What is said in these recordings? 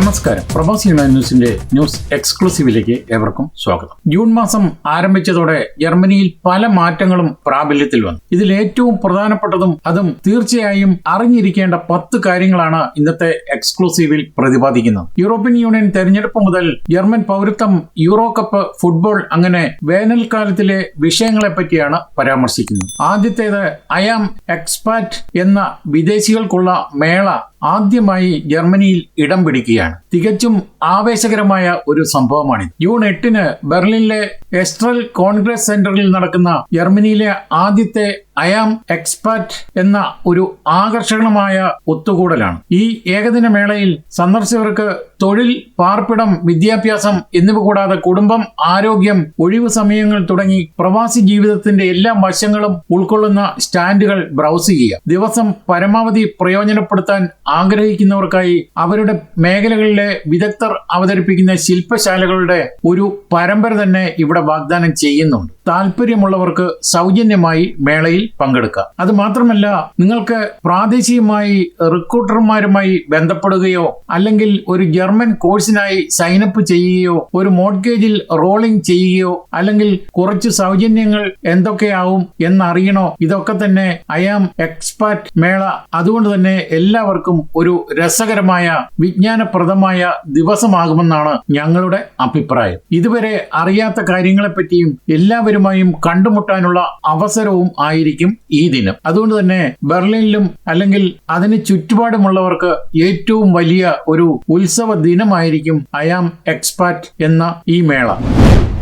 നമസ്കാരം. പ്രവാസി യുണൈൻ ന്യൂസിന്റെ ന്യൂസ് എക്സ്ക്ലൂസീവിലേക്ക് ഏവർക്കും സ്വാഗതം. ജൂൺ മാസം ആരംഭിച്ചതോടെ ജർമ്മനിയിൽ പല മാറ്റങ്ങളും പ്രാബല്യത്തിൽ വന്നു. ഇതിൽ ഏറ്റവും പ്രധാനപ്പെട്ടതും അതും തീർച്ചയായും അറിഞ്ഞിരിക്കേണ്ട പത്ത് കാര്യങ്ങളാണ് ഇന്നത്തെ എക്സ്ക്ലൂസീവിൽ പ്രതിപാദിക്കുന്നത്. യൂറോപ്യൻ യൂണിയൻ തെരഞ്ഞെടുപ്പ് മുതൽ ജർമ്മൻ പൗരത്വം യൂറോ കപ്പ് ഫുട്ബോൾ അങ്ങനെ വേനൽക്കാലത്തിലെ വിഷയങ്ങളെ പറ്റിയാണ് പരാമർശിക്കുന്നത്. ആദ്യത്തേത് ആം എക്സ്പാറ്റ് എന്ന വിദേശികൾക്കുള്ള മേള ആദ്യമായി ജർമ്മനിയിൽ ഇടം പിടിക്കുകയാണ്. Yeah. തികച്ചും ആവേശകരമായ ഒരു സംഭവമാണിത്. ജൂൺ എട്ടിന് ബെർലിനിലെ എസ്ട്രൽ കോൺഗ്രസ് സെന്ററിൽ നടക്കുന്ന ജർമ്മനിയിലെ ആദ്യത്തെ അയാം എക്സ്പെർട്ട് എന്ന ഒരു ആകർഷകമായ ഒത്തുകൂടലാണ്. ഈ ഏകദിന മേളയിൽ സന്ദർശകർക്ക് തൊഴിൽ പാർപ്പിടം വിദ്യാഭ്യാസം എന്നിവ കൂടാതെ കുടുംബം ആരോഗ്യം ഒഴിവു സമയങ്ങൾ തുടങ്ങി പ്രവാസി ജീവിതത്തിന്റെ എല്ലാ വശങ്ങളും ഉൾക്കൊള്ളുന്ന സ്റ്റാൻഡുകൾ ബ്രൗസ് ചെയ്യുക. ദിവസം പരമാവധി പ്രയോജനപ്പെടുത്താൻ ആഗ്രഹിക്കുന്നവർക്കായി അവരുടെ മേഖലകളിലെ വിദഗ്ധർ അവതരിപ്പിക്കുന്ന ശില്പശാലകളുടെ ഒരു പരമ്പര തന്നെ ഇവിടെ വാഗ്ദാനം ചെയ്യുന്നുണ്ട്. താല്പര്യമുള്ളവർക്ക് സൗജന്യമായി മേളയിൽ പങ്കെടുക്കാം. അത് മാത്രമല്ല നിങ്ങൾക്ക് പ്രാദേശികമായി റിക്രൂട്ടർമാരുമായി ബന്ധപ്പെടുകയോ അല്ലെങ്കിൽ ഒരു ജർമ്മൻ കോഴ്സിനായി സൈനപ്പ് ചെയ്യുകയോ ഒരു മോഡ്ഗേജിൽ റോളിംഗ് ചെയ്യുകയോ അല്ലെങ്കിൽ കുറച്ച് സൗജന്യങ്ങൾ എന്തൊക്കെയാവും എന്നറിയണോ ഇതൊക്കെ തന്നെ ഐ ആം എക്സ്പാറ്റ് മേള. അതുകൊണ്ട് തന്നെ എല്ലാവർക്കും ഒരു രസകരമായ വിജ്ഞാനപ്രദമായ ദിവസമാകുമെന്നാണ് ഞങ്ങളുടെ അഭിപ്രായം. ഇതുവരെ അറിയാത്ത കാര്യങ്ങളെപ്പറ്റിയും എല്ലാവരുമായും കണ്ടുമുട്ടാനുള്ള അവസരവും ആയിരിക്കും ഈ ദിനം. അതുകൊണ്ട് തന്നെ ബെർലിനിലും അല്ലെങ്കിൽ അതിന് ചുറ്റുപാടുമുള്ളവർക്ക് ഏറ്റവും വലിയ ഒരു ഉത്സവ ദിനമായിരിക്കും ഐ ആം എക്സ്പാറ്റ് എന്ന ഈ മേള.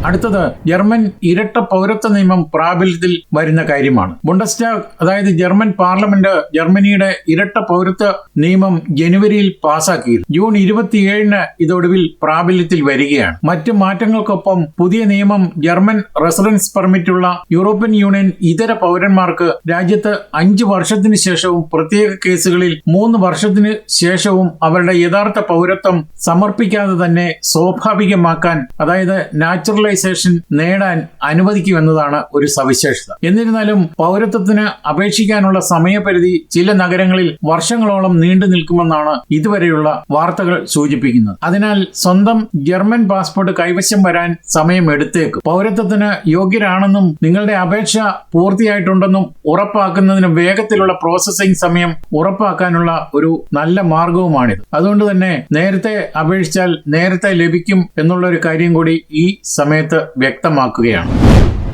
അടുത്തത് ജർമ്മൻ ഇരട്ട പൗരത്വ നിയമം പ്രാബല്യത്തിൽ വരുന്ന കാര്യമാണ്. ബുണ്ടസ്റ്റാഗ് അതായത് ജർമ്മൻ പാർലമെന്റ് ജർമ്മനിയുടെ ഇരട്ട പൗരത്വ നിയമം ജനുവരിയിൽ പാസാക്കിയിരുന്നു. ജൂൺ ഇരുപത്തിയേഴിന് ഇതൊടുവിൽ പ്രാബല്യത്തിൽ വരികയാണ്. മറ്റ് മാറ്റങ്ങൾക്കൊപ്പം പുതിയ നിയമം ജർമ്മൻ റെസിഡൻസ് പെർമിറ്റുള്ള യൂറോപ്യൻ യൂണിയൻ ഇതര പൗരന്മാർക്ക് രാജ്യത്ത് അഞ്ചു വർഷത്തിന് ശേഷവും പ്രത്യേക കേസുകളിൽ മൂന്ന് വർഷത്തിന് ശേഷവും അവരുടെ യഥാർത്ഥ പൗരത്വം സമർപ്പിക്കാതെ തന്നെ സ്വാഭാവികമാക്കാൻ അതായത് നാച്ചുറൽ നാച്ചുറലൈസേഷൻ നേടാൻ അനുവദിക്കുമെന്നതാണ് ഒരു സവിശേഷത. എന്നിരുന്നാലും പൗരത്വത്തിന് അപേക്ഷിക്കാനുള്ള സമയപരിധി ചില നഗരങ്ങളിൽ വർഷങ്ങളോളം നീണ്ടു നിൽക്കുമെന്നാണ് ഇതുവരെയുള്ള വാർത്തകൾ സൂചിപ്പിക്കുന്നത്. അതിനാൽ സ്വന്തം ജർമ്മൻ പാസ്പോർട്ട് കൈവശം വരാൻ സമയം എടുത്തേക്കും പൗരത്വത്തിന് യോഗ്യരാണെന്നും നിങ്ങളുടെ അപേക്ഷ പൂർത്തിയായിട്ടുണ്ടെന്നും ഉറപ്പാക്കുന്നതിന് വേഗത്തിലുള്ള പ്രോസസ്സിംഗ് സമയം ഉറപ്പാക്കാനുള്ള ഒരു നല്ല മാർഗവുമാണിത്. അതുകൊണ്ട് തന്നെ നേരത്തെ അപേക്ഷിച്ചാൽ നേരത്തെ ലഭിക്കും എന്നുള്ള ഒരു കാര്യം കൂടി ഈ സമയത്ത് വ്യക്തമാക്കുകയാണ്.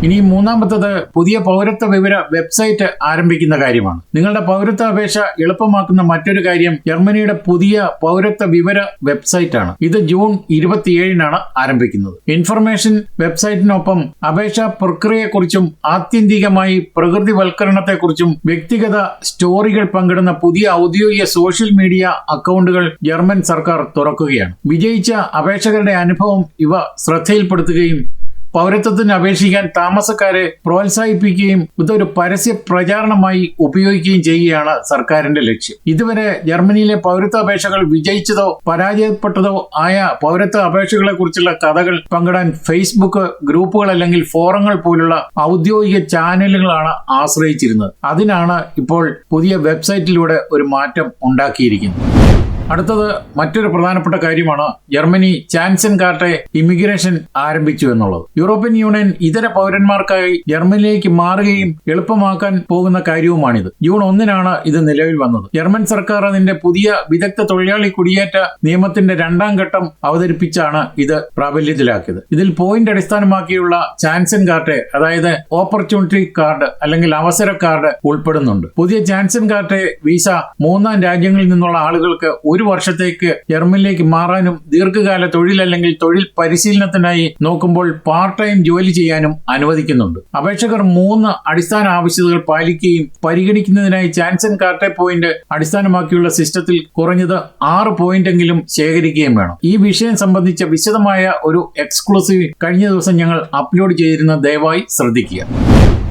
ഇനി മൂന്നാമത്തത് പുതിയ പൗരത്വ വിവര വെബ്സൈറ്റ് ആരംഭിക്കുന്ന കാര്യമാണ്. നിങ്ങളുടെ പൗരത്വ അപേക്ഷ എളുപ്പമാക്കുന്ന മറ്റൊരു കാര്യം ജർമ്മനിയുടെ പുതിയ പൗരത്വ വിവര വെബ്സൈറ്റ് ആണ് ഇത് ജൂൺ ഇരുപത്തിയേഴിനാണ് ആരംഭിക്കുന്നത്. ഇൻഫർമേഷൻ വെബ്സൈറ്റിനൊപ്പം അപേക്ഷാ പ്രക്രിയയെക്കുറിച്ചും ആത്യന്തികമായി പ്രകൃതിവൽക്കരണത്തെക്കുറിച്ചും വ്യക്തിഗത സ്റ്റോറികൾ പങ്കിടുന്ന പുതിയ ഔദ്യോഗിക സോഷ്യൽ മീഡിയ അക്കൗണ്ടുകൾ ജർമ്മൻ സർക്കാർ തുറക്കുകയാണ്. വിജയിച്ച അപേക്ഷകരുടെ അനുഭവം ഇവ ശ്രദ്ധയിൽപ്പെടുത്തുകയും പൗരത്വത്തിന് അപേക്ഷിക്കാൻ താമസക്കാരെ പ്രോത്സാഹിപ്പിക്കുകയും ഇതൊരു പരസ്യ പ്രചാരണമായി ഉപയോഗിക്കുകയും ചെയ്യുകയാണ് സർക്കാരിന്റെ ലക്ഷ്യം. ഇതുവരെ ജർമ്മനിയിലെ പൗരത്വ അപേക്ഷകൾ വിജയിച്ചതോ പരാജയപ്പെട്ടതോ ആയ പൗരത്വ അപേക്ഷകളെ കുറിച്ചുള്ള കഥകൾ പങ്കിടാൻ ഫേസ്ബുക്ക് ഗ്രൂപ്പുകൾ അല്ലെങ്കിൽ ഫോറങ്ങൾ പോലുള്ള ഔദ്യോഗിക ചാനലുകളാണ് ആശ്രയിച്ചിരുന്നത്. അതിനാണ് ഇപ്പോൾ പുതിയ വെബ്സൈറ്റിലൂടെ ഒരു മാറ്റം ഉണ്ടാക്കിയിരിക്കുന്നത്. അടുത്തത് മറ്റൊരു പ്രധാനപ്പെട്ട കാര്യമാണ് ജർമ്മനി ചാൻസൻ കാർട്ടെ ഇമിഗ്രേഷൻ ആരംഭിച്ചു എന്നുള്ളത്. യൂറോപ്യൻ യൂണിയൻ ഇതര പൗരന്മാർക്കായി ജർമ്മനിയിലേക്ക് മാറുകയും എളുപ്പമാക്കാൻ പോകുന്ന കാര്യവുമാണിത്. ജൂൺ ഒന്നിനാണ് ഇത് നിലവിൽ വന്നത്. ജർമ്മൻ സർക്കാർ അതിന്റെ പുതിയ വിദഗ്ധ തൊഴിലാളി കുടിയേറ്റ നിയമത്തിന്റെ രണ്ടാം ഘട്ടം അവതരിപ്പിച്ചാണ് ഇത് പ്രാബല്യത്തിലാക്കിയത്. ഇതിൽ പോയിന്റ് അടിസ്ഥാനമാക്കിയുള്ള ചാൻസൻ കാർട്ടെ അതായത് ഓപ്പർച്യൂണിറ്റി കാർഡ് അല്ലെങ്കിൽ അവസര കാർഡ് ഉൾപ്പെടുന്നുണ്ട്. പുതിയ ചാൻസൻ കാർട്ടെ വിസ മൂന്നാം രാജ്യങ്ങളിൽ നിന്നുള്ള ആളുകൾക്ക് ഒരു വർഷത്തേക്ക് ജർമ്മനിലേക്ക് മാറാനും ദീർഘകാല തൊഴിൽ അല്ലെങ്കിൽ തൊഴിൽ പരിശീലനത്തിനായി നോക്കുമ്പോൾ പാർട്ട് ടൈം ജോലി ചെയ്യാനും അനുവദിക്കുന്നുണ്ട്. അപേക്ഷകർ മൂന്ന് അടിസ്ഥാന ആവശ്യതകൾ പാലിക്കുകയും പരിഗണിക്കുന്നതിനായി ചാൻസൺ കാർട്ടെ പോയിന്റ് അടിസ്ഥാനമാക്കിയുള്ള സിസ്റ്റത്തിൽ കുറഞ്ഞത് ആറ് പോയിന്റെങ്കിലും ശേഖരിക്കുകയും വേണം. ഈ വിഷയം സംബന്ധിച്ച വിശദമായ ഒരു എക്സ്ക്ലൂസീവ് കഴിഞ്ഞ ദിവസം ഞങ്ങൾ അപ്ലോഡ് ചെയ്തിരുന്ന ദയവായി ശ്രദ്ധിക്കുക.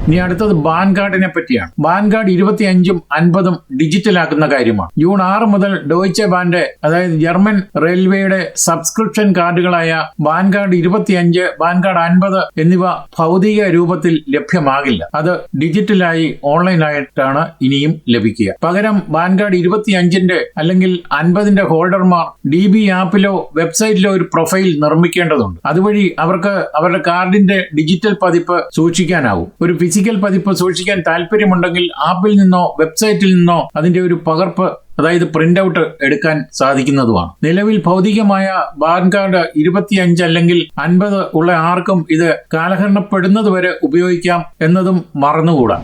ഇനി അടുത്തത് ബാൻകാർഡിനെ പറ്റിയാണ്. ബാൻകാർഡ് ഇരുപത്തിയഞ്ചും അൻപതും ഡിജിറ്റലാക്കുന്ന കാര്യമാണ്. ജൂൺ ആറ് മുതൽ ഡോയ്ച്ചെ ബാൻഡ് അതായത് ജർമ്മൻ റെയിൽവേയുടെ സബ്സ്ക്രിപ്ഷൻ കാർഡുകളായ ബാൻകാർഡ് ഇരുപത്തിയഞ്ച് ബാൻകാർഡ് അൻപത് എന്നിവ ഭൗതിക രൂപത്തിൽ ലഭ്യമാകില്ല. അത് ഡിജിറ്റലായി ഓൺലൈനായിട്ടാണ് ഇനിയും ലഭിക്കുക. പകരം ബാൻകാർഡ് ഇരുപത്തിയഞ്ചിന്റെ അല്ലെങ്കിൽ അൻപതിന്റെ ഹോൾഡർമാർ ഡി ബി ആപ്പിലോ വെബ്സൈറ്റിലോ ഒരു പ്രൊഫൈൽ നിർമ്മിക്കേണ്ടതുണ്ട്. അതുവഴി അവർക്ക് അവരുടെ കാർഡിന്റെ ഡിജിറ്റൽ പതിപ്പ് സൂക്ഷിക്കാനാവും. ഒരു പതിപ്പ് സൂക്ഷിക്കാൻ താല്പര്യമുണ്ടെങ്കിൽ ആപ്പിൽ നിന്നോ വെബ്സൈറ്റിൽ നിന്നോ അതിന്റെ ഒരു പകർപ്പ് അതായത് പ്രിന്റ് ഔട്ട് എടുക്കാൻ സാധിക്കുന്നതുമാണ്. നിലവിൽ ഭൗതികമായ പാൻ കാർഡ് ഇരുപത്തിയഞ്ച് അല്ലെങ്കിൽ അൻപത് ഉള്ള ആർക്കും ഇത് കാലഹരണപ്പെടുന്നത് വരെ ഉപയോഗിക്കാം എന്നതും മറന്നുകൂടാ.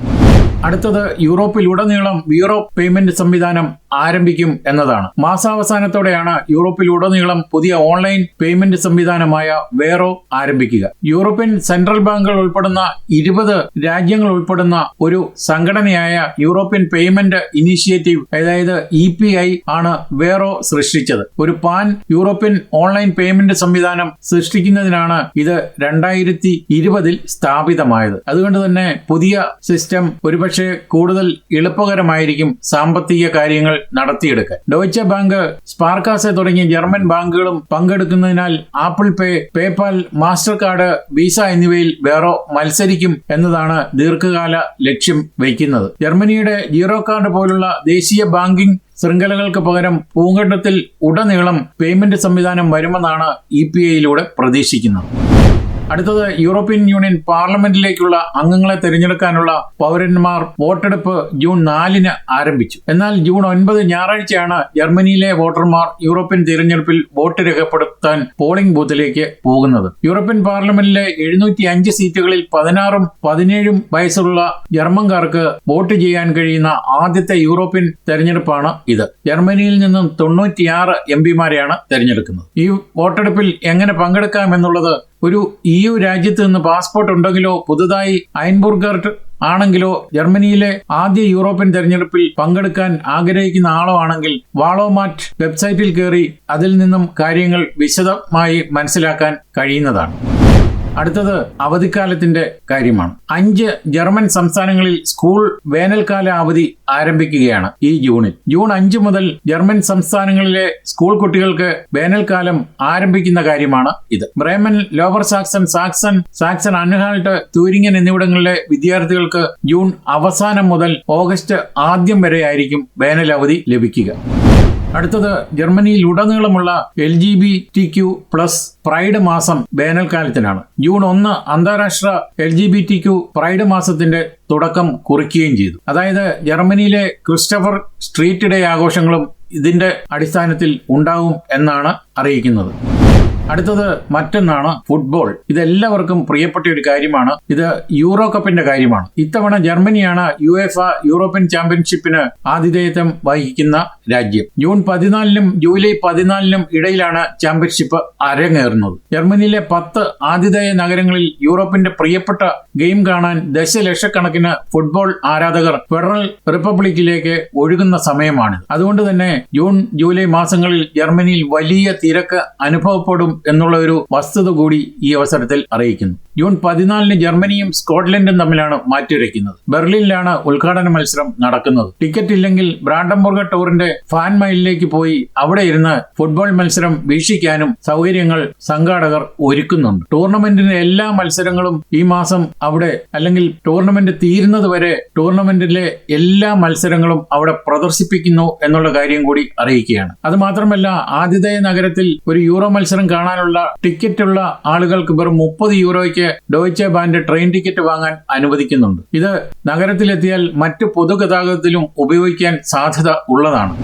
അടുത്തത് യൂറോപ്പിലുടനീളം യൂറോപ്പ് പേയ്മെന്റ് സംവിധാനം ആരംഭിക്കും എന്നതാണ്. മാസാവസാനത്തോടെയാണ് യൂറോപ്പിലുടനീളം പുതിയ ഓൺലൈൻ പേയ്മെന്റ് സംവിധാനമായ വേറോ ആരംഭിക്കുക. യൂറോപ്യൻ സെൻട്രൽ ബാങ്കുകൾ ഉൾപ്പെടുന്ന ഇരുപത് രാജ്യങ്ങൾ ഉൾപ്പെടുന്ന ഒരു സംഘടനയായ യൂറോപ്യൻ പേയ്മെന്റ് ഇനീഷ്യേറ്റീവ് അതായത് ഇ പി ഐ ആണ് വേറോ സൃഷ്ടിച്ചത്. ഒരു പാൻ യൂറോപ്യൻ ഓൺലൈൻ പേയ്മെന്റ് സംവിധാനം സൃഷ്ടിക്കുന്നതിനാണ് ഇത് രണ്ടായിരത്തി ഇരുപതിൽ സ്ഥാപിതമായത്. അതുകൊണ്ട് തന്നെ പുതിയ സിസ്റ്റം ഒരുപക്ഷെ കൂടുതൽ എളുപ്പകരമായിരിക്കും സാമ്പത്തിക കാര്യങ്ങൾ നടത്തിയെടുക്കാൻ. ഡോയ്ച്ച ബാങ്ക് സ്പാർക്കാസെ തുടങ്ങിയ ജർമ്മൻ ബാങ്കുകളും പങ്കെടുക്കുന്നതിനാൽ Apple Pay PayPal Mastercard Visa എന്നിവയിൽ വേറോ മത്സരിക്കും എന്നതാണ് ദീർഘകാല ലക്ഷ്യം വയ്ക്കുന്നത്. ജർമ്മനിയുടെ ജീറോ കാർഡ് പോലുള്ള ദേശീയ ബാങ്കിംഗ് ശൃംഖലകൾക്ക് പകരം പൂങ്കണ്ടത്തിൽ ഉടനീളം പേയ്മെന്റ് സംവിധാനം വരുമെന്നാണ് ഇ പി ഐയിലൂടെ പ്രതീക്ഷിക്കുന്നത്. അടുത്തത് യൂറോപ്യൻ യൂണിയൻ പാർലമെന്റിലേക്കുള്ള അംഗങ്ങളെ തിരഞ്ഞെടുക്കാനുള്ള പൗരന്മാർ വോട്ടെടുപ്പ് ജൂൺ നാലിന് ആരംഭിച്ചു. എന്നാൽ ജൂൺ ഒൻപത് ഞായറാഴ്ചയാണ് ജർമ്മനിയിലെ വോട്ടർമാർ യൂറോപ്യൻ തിരഞ്ഞെടുപ്പിൽ വോട്ട് രേഖപ്പെടുത്താൻ പോളിംഗ് ബൂത്തിലേക്ക് പോകുന്നത്. യൂറോപ്യൻ പാർലമെന്റിലെ എഴുന്നൂറ്റി അഞ്ച് സീറ്റുകളിൽ പതിനാറും പതിനേഴും വയസ്സുള്ള ജർമ്മൻകാർക്ക് വോട്ട് ചെയ്യാൻ കഴിയുന്ന ആദ്യത്തെ യൂറോപ്യൻ തെരഞ്ഞെടുപ്പാണ് ഇത്. ജർമ്മനിയിൽ നിന്നും തൊണ്ണൂറ്റിയാറ് എം പിമാരെയാണ് തെരഞ്ഞെടുക്കുന്നത്. ഈ വോട്ടെടുപ്പിൽ എങ്ങനെ പങ്കെടുക്കാം എന്നുള്ളത് ഒരു ഇ യു രാജ്യത്ത് നിന്ന് പാസ്പോർട്ട് ഉണ്ടെങ്കിലോ പുതുതായി അയൻബുർഗർട്ട് ആണെങ്കിലോ ജർമ്മനിയിലെ ആദ്യ യൂറോപ്യൻ തെരഞ്ഞെടുപ്പിൽ പങ്കെടുക്കാൻ ആഗ്രഹിക്കുന്ന ആളോ ആണെങ്കിൽ വാളോമാറ്റ് വെബ്സൈറ്റിൽ കയറി അതിൽ നിന്നും കാര്യങ്ങൾ വിശദമായി മനസ്സിലാക്കാൻ കഴിയുന്നതാണ്. അടുത്തത് അവധിക്കാലത്തിന്റെ കാര്യമാണ്. അഞ്ച് ജർമ്മൻ സംസ്ഥാനങ്ങളിൽ സ്കൂൾ വേനൽക്കാല അവധി ആരംഭിക്കുകയാണ് ഈ ജൂണിൽ. ജൂൺ അഞ്ച് മുതൽ ജർമ്മൻ സംസ്ഥാനങ്ങളിലെ സ്കൂൾ കുട്ടികൾക്ക് വേനൽക്കാലം ആരംഭിക്കുന്ന കാര്യമാണ് ഇത്. Bremen Lower Saxony Saxony Saxony Anhalt Thuringen എന്നിവിടങ്ങളിലെ വിദ്യാർത്ഥികൾക്ക് ജൂൺ അവസാനം മുതൽ ഓഗസ്റ്റ് ആദ്യം വരെയായിരിക്കും വേനൽ അവധി ലഭിക്കുക. അടുത്തത് ജർമ്മനിയിൽ ഉടനീളമുള്ള L G B T Q plus pride മാസം വേനൽക്കാലത്തിനാണ്. ജൂൺ ഒന്ന് അന്താരാഷ്ട്ര L G B T Q pride മാസത്തിന്റെ തുടക്കം കുറിക്കുകയും ചെയ്തു. അതായത് ജർമ്മനിയിലെ ക്രിസ്റ്റഫർ സ്ട്രീറ്റ് ഡേ ആഘോഷങ്ങളും ഇതിന്റെ അടിസ്ഥാനത്തിൽ ഉണ്ടാവും എന്നാണ് അറിയിക്കുന്നത്. അടുത്തത് മറ്റൊന്നാണ് ഫുട്ബോൾ. ഇതെല്ലാവർക്കും പ്രിയപ്പെട്ട ഒരു കാര്യമാണ്. ഇത് യൂറോ കപ്പിന്റെ കാര്യമാണ്. ഇത്തവണ ജർമ്മനിയാണ് യു എഫ് യൂറോപ്യൻ ചാമ്പ്യൻഷിപ്പിന് ആതിഥേയത്വം വഹിക്കുന്ന രാജ്യം. ജൂൺ പതിനാലിനും ജൂലൈ പതിനാലിനും ഇടയിലാണ് ചാമ്പ്യൻഷിപ്പ് അരങ്ങേറുന്നത്. ജർമ്മനിയിലെ പത്ത് ആതിഥേയ നഗരങ്ങളിൽ യൂറോപ്പിന്റെ പ്രിയപ്പെട്ട ഗെയിം കാണാൻ ദശലക്ഷക്കണക്കിന് ഫുട്ബോൾ ആരാധകർ ഫെഡറൽ റിപ്പബ്ലിക്കിലേക്ക് ഒഴുകുന്ന സമയമാണ് അതുകൊണ്ട് തന്നെ ജൂൺ ജൂലൈ മാസങ്ങളിൽ ജർമ്മനിയിൽ വലിയ തിരക്ക് അനുഭവപ്പെടും എന്നുള്ള ഒരു വസ്തുത കൂടി ഈ അവസരത്തിൽ അറിയിക്കുന്നു. ജൂൺ പതിനാലിന് ജർമ്മനിയും സ്കോട്ട്ലൻഡും തമ്മിലാണ് മാറ്റിവെക്കുന്നത്. ബെർലിനിലാണ് ഉദ്ഘാടന മത്സരം നടക്കുന്നത്. ടിക്കറ്റ് ഇല്ലെങ്കിൽ ബ്രാൻഡംബർഗ് ടൂറിന്റെ ഫാൻ മൈലിലേക്ക് പോയി അവിടെ ഇരുന്ന് ഫുട്ബോൾ മത്സരം വീക്ഷിക്കാനും സൗകര്യങ്ങൾ സംഘാടകർ ഒരുക്കുന്നുണ്ട്. ടൂർണമെന്റിന്റെ എല്ലാ മത്സരങ്ങളും ഈ മാസം അവിടെ അല്ലെങ്കിൽ ടൂർണമെന്റ് തീരുന്നത് വരെ ടൂർണമെന്റിലെ എല്ലാ മത്സരങ്ങളും അവിടെ പ്രദർശിപ്പിക്കുന്നു എന്നുള്ള കാര്യം കൂടി അറിയിക്കുകയാണ്. അത് മാത്രമല്ല ആതിഥേയ നഗരത്തിൽ ഒരു യൂറോ മത്സരം കാണാനുള്ള ടിക്കറ്റ് ഉള്ള ആളുകൾക്ക് വെറും മുപ്പത് യൂറോയ്ക്ക് ഡോയ്ച്ചെ ബാൻഡ് ട്രെയിൻ ടിക്കറ്റ് വാങ്ങാൻ അനുവദിക്കുന്നുണ്ട്. ഇത് നഗരത്തിലെത്തിയാൽ മറ്റു പൊതുഗതാഗതത്തിലും ഉപയോഗിക്കാൻ സാധ്യത ഉള്ളതാണ്.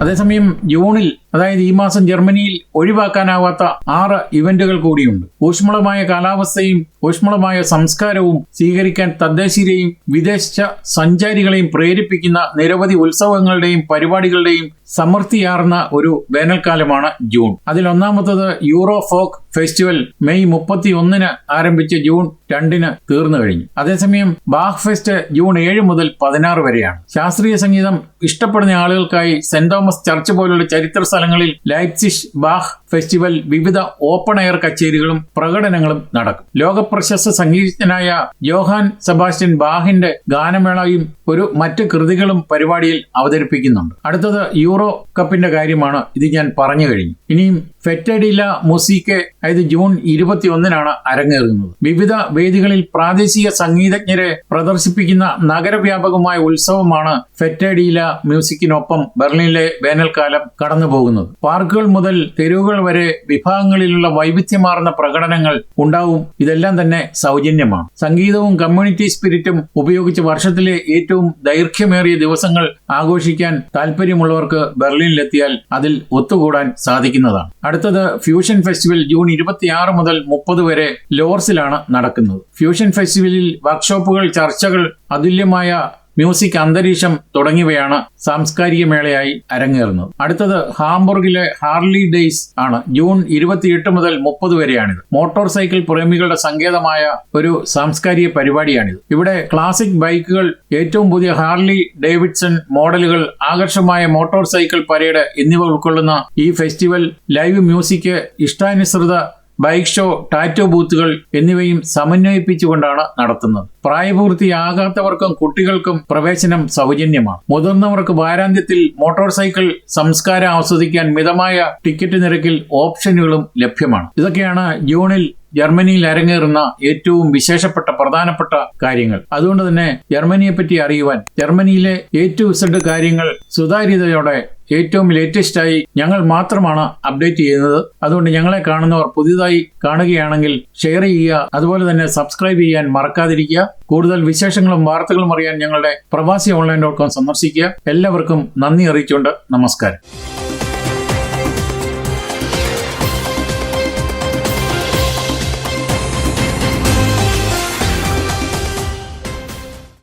അതേസമയം ജൂണിൽ അതായത് ഈ മാസം ജർമ്മനിയിൽ ഒഴിവാക്കാനാവാത്ത ആറ് ഇവന്റുകൾ കൂടിയുണ്ട്. ഊഷ്മളമായ കാലാവസ്ഥയും ഊഷ്മളമായ സംസ്കാരവും സ്വീകരിക്കാൻ തദ്ദേശീയരെയും വിദേശ സഞ്ചാരികളെയും പ്രേരിപ്പിക്കുന്ന നിരവധി ഉത്സവങ്ങളുടെയും പരിപാടികളുടെയും സമൃദ്ധിയാർന്ന ഒരു വേനൽക്കാലമാണ് ജൂൺ. അതിൽ ഒന്നാമത്തത് യൂറോ ഫോക്ക് ഫെസ്റ്റിവൽ മെയ് മുപ്പത്തി ഒന്നിന് ആരംഭിച്ച് ജൂൺ രണ്ടിന് തീർന്നു കഴിഞ്ഞു. അതേസമയം ബാഹ് ഫെസ്റ്റ് ജൂൺ ഏഴ് മുതൽ പതിനാറ് വരെയാണ്. ശാസ്ത്രീയ സംഗീതം ഇഷ്ടപ്പെടുന്ന ആളുകൾക്കായി സെന്റ് തോമസ് ചർച്ച് പോലുള്ള ചരിത്ര സ്ഥലങ്ങളിൽ ലൈപ്സിഷ് ബാഹ് ഫെസ്റ്റിവൽ വിവിധ ഓപ്പൺ എയർ കച്ചേരികളും പ്രകടനങ്ങളും നടക്കും. ലോകപ്രശസ്ത സംഗീതജ്ഞനായ ജോഹാൻ സെബാസ്റ്റ്യൻ ബാഹിന്റെ ഗാനമേളയും ഒരു മറ്റ് കൃതികളും പരിപാടിയിൽ അവതരിപ്പിക്കുന്നുണ്ട്. അടുത്തത് യൂറോ കപ്പിന്റെ കാര്യമാണ് ഇത് ഞാൻ പറഞ്ഞു കഴിഞ്ഞു. ഇനിയും ഫെറ്റഡില മുസീക്ക് അതായത് ജൂൺ ഇരുപത്തിയൊന്നിനാണ് അരങ്ങേറുന്നത്. വിവിധ വേദികളിൽ പ്രാദേശിക സംഗീതജ്ഞരെ പ്രദർശിപ്പിക്കുന്ന നഗരവ്യാപകമായ ഉത്സവമാണ് ഫെറ്റഡില മ്യൂസിക്കിനൊപ്പം ബെർലിനിലെ വേനൽക്കാലം കടന്നു പോകുന്നത് പാർക്കുകൾ മുതൽ തെരുവുകൾ വരെ വിഭാഗങ്ങളിലുള്ള വൈവിധ്യമാർന്ന പ്രകടനങ്ങൾ ഉണ്ടാവും. ഇതെല്ലാം തന്നെ സൗജന്യമാണ്. സംഗീതവും കമ്മ്യൂണിറ്റി സ്പിരിറ്റും ഉപയോഗിച്ച് വർഷത്തിലെ ഏറ്റവും ദൈർഘ്യമേറിയ ദിവസങ്ങൾ ആഘോഷിക്കാൻ താല്പര്യമുള്ളവർക്ക് ബെർലിനിലെത്തിയാൽ അതിൽ ഒത്തുകൂടാൻ സാധിക്കുന്നതാണ്. അടുത്തത് ഫ്യൂഷൻ ഫെസ്റ്റിവൽ ജൂൺ ഇരുപത്തിയാറ് മുതൽ മുപ്പത് വരെ ലോർസിലാണ് നടക്കുന്നത്. ഫ്യൂഷൻ ഫെസ്റ്റിവലിൽ വർക്ക്ഷോപ്പുകൾ ചർച്ചകൾ അതുല്യമായ മ്യൂസിക് അന്തരീക്ഷം തുടങ്ങിയവയാണ് സാംസ്കാരിക മേളയായി അരങ്ങേറുന്നത്. അടുത്തത് ഹാംബുർഗിലെ ഹാർലി ഡേയ്സ് ആണ്. ജൂൺ ഇരുപത്തിയെട്ട് മുതൽ മുപ്പത് വരെയാണിത്. മോട്ടോർ സൈക്കിൾ പ്രേമികളുടെ സങ്കേതമായ ഒരു സാംസ്കാരിക പരിപാടിയാണിത്. ഇവിടെ ക്ലാസിക് ബൈക്കുകൾ ഏറ്റവും പുതിയ ഹാർലി ഡേവിഡ്സൺ മോഡലുകൾ ആകർഷമായ മോട്ടോർ സൈക്കിൾ പരേഡ് എന്നിവ ഉൾക്കൊള്ളുന്ന ഈ ഫെസ്റ്റിവൽ ലൈവ് മ്യൂസിക് ഇഷ്ടാനുസൃത ബൈക്ക് ഷോ ടാറ്റോ ബൂത്തുകൾ എന്നിവയും സമന്വയിപ്പിച്ചുകൊണ്ടാണ് നടത്തുന്നത്. പ്രായപൂർത്തിയാകാത്തവർക്കും കുട്ടികൾക്കും പ്രവേശനം സൗജന്യമാണ്. മുതിർന്നവർക്ക് വാരാന്ത്യത്തിൽ മോട്ടോർ സൈക്കിൾ സംസ്കാരം ആസ്വദിക്കാൻ മിതമായ ടിക്കറ്റ് നിരക്കിൽ ഓപ്ഷനുകളും ലഭ്യമാണ്. ഇതൊക്കെയാണ് ജൂണിൽ ജർമ്മനിയിൽ അരങ്ങേറുന്ന ഏറ്റവും വിശേഷപ്പെട്ട പ്രധാനപ്പെട്ട കാര്യങ്ങൾ. അതുകൊണ്ട് തന്നെ ജർമ്മനിയെ പറ്റി അറിയുവാൻ ജർമ്മനിയിലെ എ ടു ഇസഡ് കാര്യങ്ങൾ സുതാര്യതയോടെ ഏറ്റവും ലേറ്റസ്റ്റായി ഞങ്ങൾ മാത്രമാണ് അപ്ഡേറ്റ് ചെയ്യുന്നത്. അതുകൊണ്ട് ഞങ്ങളെ കാണുന്നവർ പുതിയതായി കാണുകയാണെങ്കിൽ ഷെയർ ചെയ്യുക. അതുപോലെ തന്നെ സബ്സ്ക്രൈബ് ചെയ്യാൻ മറക്കാതിരിക്കുക. കൂടുതൽ വിശേഷങ്ങളും വാർത്തകളും അറിയാൻ ഞങ്ങളുടെ പ്രവാസി ഓൺലൈൻ ഡോട്ട് കോം സന്ദർശിക്കുക. എല്ലാവർക്കും നന്ദി അറിയിച്ചുകൊണ്ട് നമസ്കാരം.